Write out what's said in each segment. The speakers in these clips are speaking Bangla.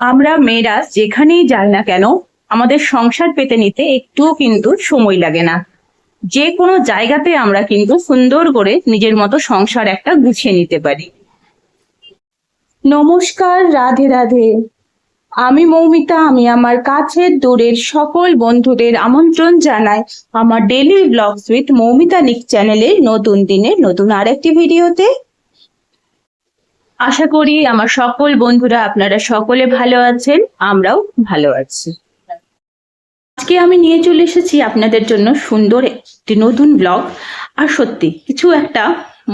আমরা মেয়েরা যেখানেই যাই না কেন, আমাদের সংসার পেতে নিতে একটুও কিন্তু সময় লাগে না। যে কোনো জায়গাতে আমরা কিন্তু সুন্দর করে নিজের মতো সংসার একটা গুছিয়ে নিতে পারি। নমস্কার, রাধে রাধে। আমি মৌমিতা, আমি আমার কাছের দূরের সকল বন্ধুদের আমন্ত্রণ জানাই আমার ডেলি ব্লগস উইথ মৌমিতা নিক চ্যানেলের নতুন দিনের নতুন আরেকটি ভিডিওতে আশা করি আমার সকল বন্ধুরা আপনারা সকলে ভালো আছেন, আমরাও ভালো আছি। আজকে আমি নিয়ে চলে এসেছি আপনাদের জন্য সুন্দর একটি নতুন ব্লগ আর সত্যি, কিছু একটা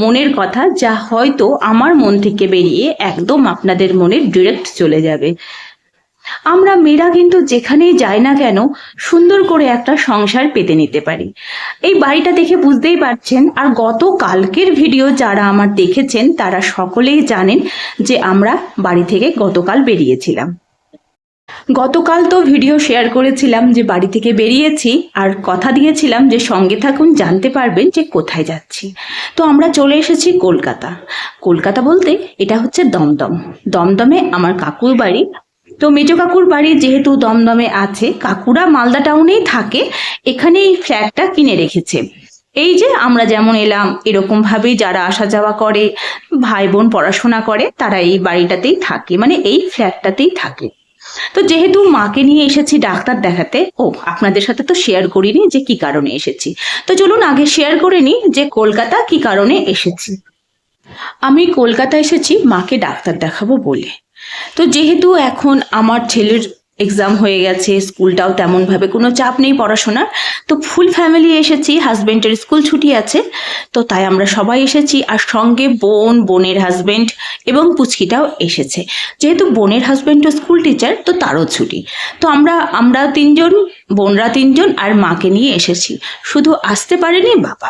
মনের কথা যা হয়তো আমার মন থেকে বেরিয়ে একদম আপনাদের মনে ডিরেক্ট চলে যাবে। আমরা মেয়েরা কিন্তু যেখানেই যাই না কেন সুন্দর করে একটা সংসার পেতে নিতে পারি। এই বাড়িটা দেখে বুঝতেই পারছেন, আর গত কালকের ভিডিও যারা আমার দেখেছেন, তারা সকলেই জানেন যে আমরা বাড়ি থেকে গতকাল বেরিয়েছিলাম। গতকাল তো ভিডিও শেয়ার করেছিলাম যে বাড়ি থেকে বেরিয়েছি, আর কথা দিয়েছিলাম যে সঙ্গে থাকুন, জানতে পারবেন যে কোথায় যাচ্ছি। তো আমরা চলে এসেছি কলকাতা। কলকাতা বলতে এটা হচ্ছে দমদম। দমদমে আমার কাকুর বাড়ি তো মেজো কাকুর বাড়ি যেহেতু দমদমে আছে, কাকুরা মালদা টাউনেই থাকে এখানে এই ফ্ল্যাটটা কিনে রেখেছে। এই যে আমরা যেমন এলাম এরকম ভাবেই যারা আসা যাওয়া করে ভাই বোন পড়াশোনা করে, তারা এই বাড়িটাতেই থাকে মানে এই ফ্ল্যাটটাতেই থাকে। তো যেহেতু মাকে নিয়ে এসেছি ডাক্তার দেখাতে, ও আপনাদের সাথে তো শেয়ার করিনি যে কি কারণে এসেছি। তো চলুন আগে শেয়ার করে নিই যে কলকাতা কি কারণে এসেছি। আমি কলকাতা এসেছি মাকে ডাক্তার দেখাবো বলে। তো যেহেতু এখন আমার ছেলের এক্সাম হয়ে গেছে, স্কুলটাও তেমনভাবে কোনো চাপ নেই পড়াশোনার, তো ফুল ফ্যামিলি এসেছি হাজবেন্ডের স্কুল ছুটি আছে, তো তাই আমরা সবাই এসেছি আর সঙ্গে বোন, বোনের হাজব্যান্ড এবং পুচকিটাও এসেছে। যেহেতু বোনের হাজবেন্ডও স্কুল টিচার তো তারও ছুটি। তো আমরা আমরা তিনজন, বোনরা তিনজন আর মাকে নিয়ে এসেছি। শুধু আসতে পারেনি বাবা।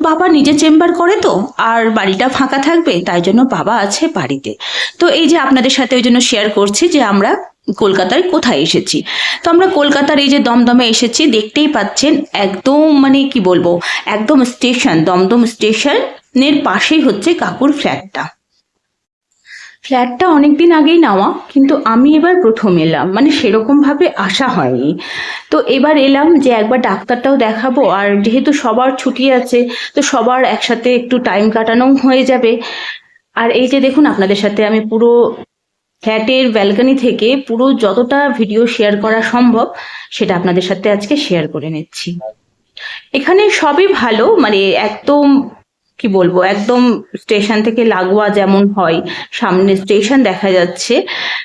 বাবা নিজে চেম্বার করে তো, আর বাড়িটা ফাঁকা থাকবে, তাই জন্য বাবা আছে বাড়িতে। তো এই যে আপনাদের সাথে ওই জন্য শেয়ার করছি যে আমরা কলকাতার কোথায় এসেছি। তো আমরা কলকাতার এই যে দমদমে এসেছি, দেখতেই পাচ্ছেন একদম মানে কি বলব, একদম স্টেশন দমদম স্টেশনের পাশেই হচ্ছে কাকুর ফ্ল্যাটটা ফ্ল্যাটটা অনেকদিন আগেই নেওয়া, কিন্তু আমি এবার প্রথম এলাম মানে সেরকমভাবে আসা হয়নি। তো এবার এলাম যে একবার ডাক্তারটাও দেখাবো, আর যেহেতু সবার ছুটি আছে, তো সবার একসাথে একটু টাইম কাটানো হয়ে যাবে। আর এই যে দেখুন, আপনাদের সাথে আমি পুরো ফ্ল্যাটের ব্যালকনি থেকে পুরো যতটা ভিডিও শেয়ার করা সম্ভব, সেটা আপনাদের সাথে আজকে শেয়ার করে নিচ্ছি। এখানে সবই ভালো মানে একদম কি বলব, একদম স্টেশন থেকে লাগোয়া যেমন হয়, সামনে স্টেশন দেখা যাচ্ছে।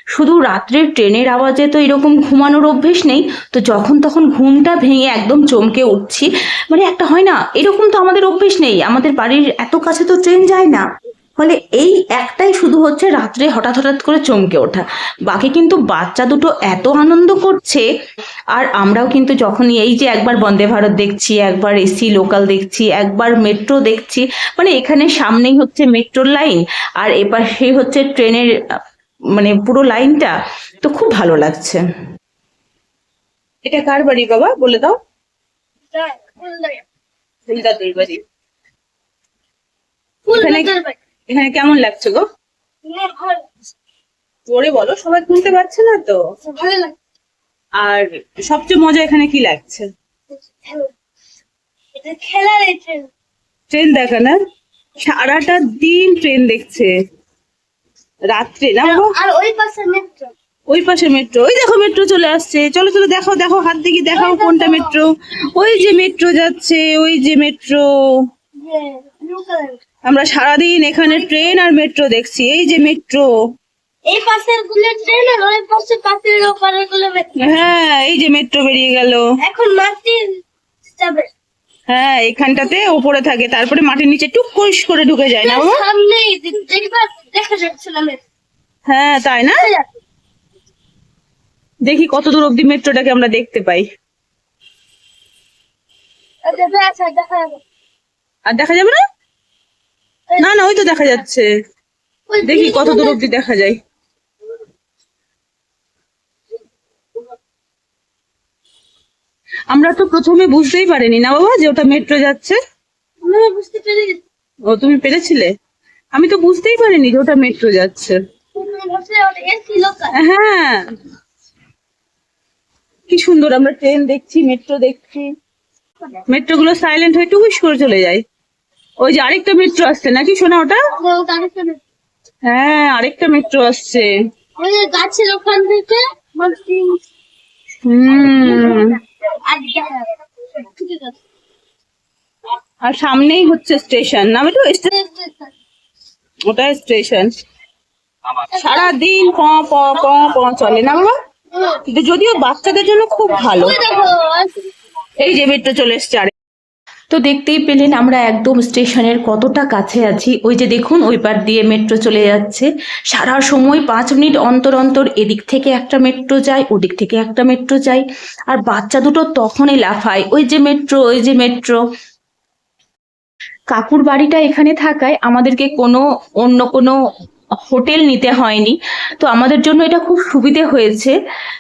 শুধু রাত্রের ট্রেনের আওয়াজে তো এরকম ঘুমানোর অভ্যেস নেই, তো যখন তখন ঘুমটা ভেঙে একদম চমকে উঠছি। মানে একটা হয় না, এরকম তো আমাদের অভ্যেস নেই, আমাদের বাড়ির এত কাছে তো ট্রেন যায় না। ফলে এই একটাই শুধু হচ্ছে রাত্রে হঠাৎ হঠাৎ করে চমকে ওঠা। বাকি কিন্তু বাচ্চা দুটো এত আনন্দ করছে আর আমরাও কিন্তু যখনই এই যে একবার বন্দে ভারত দেখছি একবার এসি লোকাল দেখছি একবার মেট্রো দেখছি মানে এখানে সামনেই হচ্ছে মেট্রোর লাইন আর এপাশেই হচ্ছে ট্রেনের মানে পুরো লাইনটা তো খুব ভালো লাগছে। এটা কার বাড়ি বাবা? বলে দাও। ফুলদাদের বাড়ি। এখানে- কেমন লাগছে গো? জোরে বলো সবাই শুনতে পারছে না তো? ভালো আর সবচেয়ে মজা এখানে কি লাগছে? খেলার ট্রেন দেখা না? সারাটা দিন ট্রেন দেখছে। রাত্রে না আর ওই পাশে মেট্রো ওই পাশে মেট্রো ওই দেখো মেট্রো চলে আসছে। চলো চলো দেখো দেখো হাত দেখি দেখাও কোনটা মেট্রো ওই যে মেট্রো যাচ্ছে ওই যে মেট্রো আমরা সারাদিন এখানে ট্রেন আর মেট্রো দেখছি এই যে মেট্রো। এই পাশেরগুলো ট্রেন আর ওই পাশে পাশের ওপারেরগুলো হ্যাঁ এই যে মেট্রো বেরিয়ে গেল। এখন মাটি যাবে। হ্যাঁ এখানটাতে ওপরে থাকে তারপরে মাটির নিচে টুক করিস করে ঢুকে যায় না বাবা? সামনেই দেখবার দেখা যাচ্ছিল মেট্রো। হ্যাঁ তাই না? দেখি কত দূর অব্দি মেট্রোটাকে আমরা দেখতে পাই। আচ্ছা দেখা যাবে। আর দেখা যাবে না? না না ওই তো দেখা যাচ্ছে। দেখি কত দূর অব্দি দেখা যায়। আমরা তো প্রথমে বুঝতেই পারিনি না বাবা যে ওটা মেট্রো যাচ্ছে? ও তুমি পেরেছিলে? আমি তো বুঝতেই পারিনি যে ওটা মেট্রো যাচ্ছে। হ্যাঁ। কি সুন্দর আমরা ট্রেন দেখছি মেট্রো দেখছি। মেট্রো গুলো সাইলেন্ট হয়ে টুকুস করে চলে যায়। ওই যে আরেকটা মেট্রো আসছে নাকি শোনা ওটা? হ্যাঁ আরেকটা মেট্রো আসছে। ওই গাছের ওখান থেকে হুম। আর সামনেই হচ্ছে স্টেশন না বেটু ওটা স্টেশন সারাদিন প প প প চলে না বাবা? কিন্তু যদিও বাচ্চাদের জন্য খুব ভালো। এই যে মেট্রো চলে এসছে তো দেখতেই পেলেন আমরা একদম স্টেশনের কতটা কাছে আছি। ওই যে দেখুন, ওই পার দিয়ে মেট্রো চলে যাচ্ছে। সারা সময় পাঁচ মিনিট অন্তর অন্তর এদিক থেকে একটা মেট্রো যায়, ওদিক থেকে একটা মেট্রো যায়। আর বাচ্চা দুটো তখনই লাফায়। ওই যে মেট্রো, ওই যে মেট্রো। কাকুর বাড়িটা এখানে থাকায় আমাদেরকে কোনো অন্য কোনো হোটেল নিতে হয়নি। তো আমাদের জন্য এটা খুব সুবিধে হয়েছে।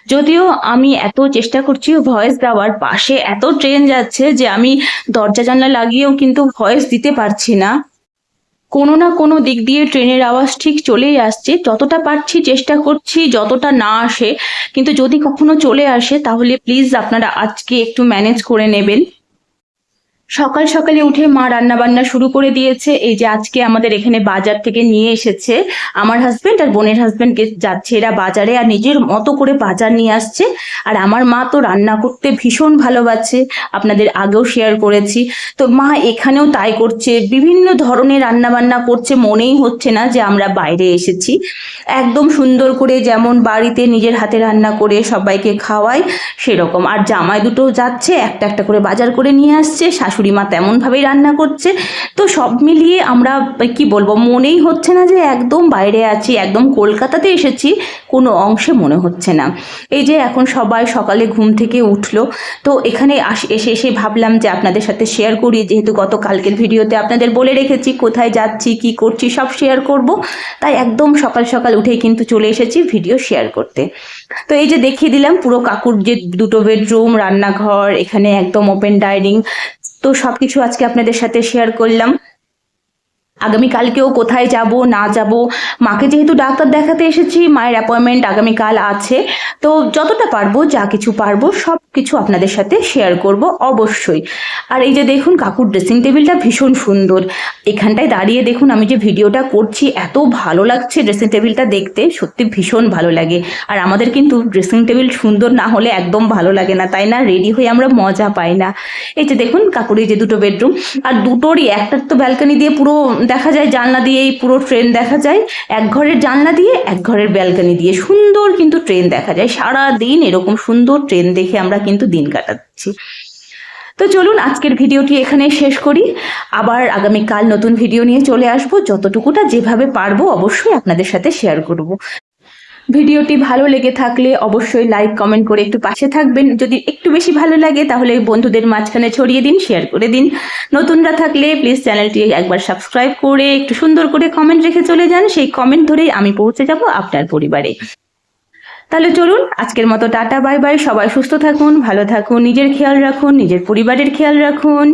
যদিও আমি এত চেষ্টা করছি ভয়েস দেওয়ার, পাশে এত ট্রেন যাচ্ছে যে আমি দরজা জানলা লাগিয়েও কিন্তু ভয়েস দিতে পারছি না। কোনো না কোনো দিক দিয়ে ট্রেনের আওয়াজ ঠিক চলেই আসছে। যতটা পারছি চেষ্টা করছি, যতটা না আসে। কিন্তু যদি কখনো চলে আসে, তাহলে প্লিজ আপনারা আজকে একটু ম্যানেজ করে নেবেন। সকাল সকালে উঠে মা রান্না বান্না শুরু করে দিয়েছে। এই যে আজকে আমাদের এখানে বাজার থেকে নিয়ে এসেছে। আমার হাজবেন্ড আর বোনের হাজবেন্ডকে যাচ্ছে। এরা বাজারে আর নিজের মতো করে বাজার নিয়ে আসছে। আর আমার মা তো রান্না করতে ভীষণ ভালোবাসে। আপনাদের আগেও শেয়ার করেছি। তো মা এখানেও তাই করছে। বিভিন্ন ধরনের রান্না বান্না করছে। মনেই হচ্ছে না যে আমরা বাইরে এসেছি। একদম সুন্দর করে যেমন বাড়িতে নিজের হাতে রান্না করে সবাইকে খাওয়াই, সেরকম। আর জামাই দুটো যাচ্ছে, একটা একটা করে বাজার করে নিয়ে আসছে শাশুড়ি মা তেমনভাবেই রান্না করছে। তো সব মিলিয়ে আমরা, কি বলব, মনেই হচ্ছে না যে একদম বাইরে আছি, একদম কলকাতাতে এসেছি, কোনো অংশে মনে হচ্ছে না। এই যে এখন সবাই সকালে ঘুম থেকে উঠল, তো এখানে আস- এসে এসে ভাবলাম যে আপনাদের সাথে শেয়ার করি, যেহেতু গত কালকের ভিডিওতে আপনাদের বলে রেখেছি কোথায় যাচ্ছি, কি করছি, সব শেয়ার করব। তাই একদম সকাল সকাল উঠেই কিন্তু চলে এসেছি ভিডিও শেয়ার করতে। তো এই যে দেখিয়ে দিলাম, পুরো কাকুর যে দুটো বেডরুম রান্নাঘর, এখানে একদম ওপেন ডাইনিং তো সবকিছু আজকে আপনাদের সাথে শেয়ার করলাম। আগামীকালকেও কোথায় যাব, না যাব? মাকে যেহেতু ডাক্তার দেখাতে এসেছি, মায়ের অ্যাপয়েন্টমেন্ট আগামীকাল আছে। তো যতটা পারব, যা কিছু পারব, সব কিছু আপনাদের সাথে শেয়ার করব অবশ্যই। আর এই যে দেখুন, কাকুর ড্রেসিং টেবিলটা ভীষণ সুন্দর। এখানটায় দাঁড়িয়ে দেখুন, আমি যে ভিডিওটা করছি, এত ভালো লাগছে ড্রেসিং টেবিলটা দেখতে। সত্যি ভীষণ ভালো লাগে। আর আমাদের কিন্তু ড্রেসিং টেবিল সুন্দর না হলে একদম ভালো লাগে না, তাই না? রেডি হয়ে আমরা মজা পাই না। এই যে দেখুন কাকুরের যে দুটো বেডরুম আর দুটোরই, একটার তো ব্যালকনি দিয়ে পুরো দেখা যায় জানলা দিয়ে এই পুরো ট্রেন দেখা যায়। এক ঘরের জানলা দিয়ে এক ঘরের ব্যালকানি দিয়ে। সুন্দর কিন্তু ট্রেন দেখা যায়। সারা দিন এরকম সুন্দর ট্রেন দেখে আমরা কিন্তু দিন কাটাচ্ছি। তো চলুন আজকের ভিডিওটি এখানে শেষ করি। আবার আগামীকাল নতুন ভিডিও নিয়ে চলে আসব। যতটুকুটা যেভাবে পারব অবশ্যই আপনাদের সাথে শেয়ার করব। ভিডিওটি ভালো লেগে থাকলে অবশ্যই লাইক কমেন্ট করে একটু পাশে থাকবেন। যদি একটু বেশি ভালো লাগে, তাহলে বন্ধুদের মাঝখানে ছড়িয়ে দিন শেয়ার করে দিন। নতুনরা থাকলে প্লিজ চ্যানেলটি একবার সাবস্ক্রাইব করে, একটু সুন্দর করে কমেন্ট রেখে চলে যান। সেই কমেন্ট ধরেই আমি পৌঁছে যাব আপনার পরিবারে। তাহলে চলুন, আজকের মতো টাটা বাই বাই সবাই সুস্থ থাকুন, ভালো থাকুন, নিজের খেয়াল রাখুন, নিজের পরিবারের খেয়াল রাখুন।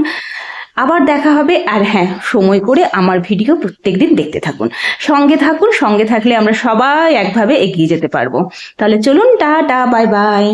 আবার দেখা হবে আর হ্যাঁ সময় করে আমার ভিডিও প্রত্যেক দিন দেখতে থাকুন। সঙ্গে থাকুন, সঙ্গে থাকলে আমরা সবাই একভাবে এগিয়ে যেতে পারব। তাহলে চলুন টা টা বাই বাই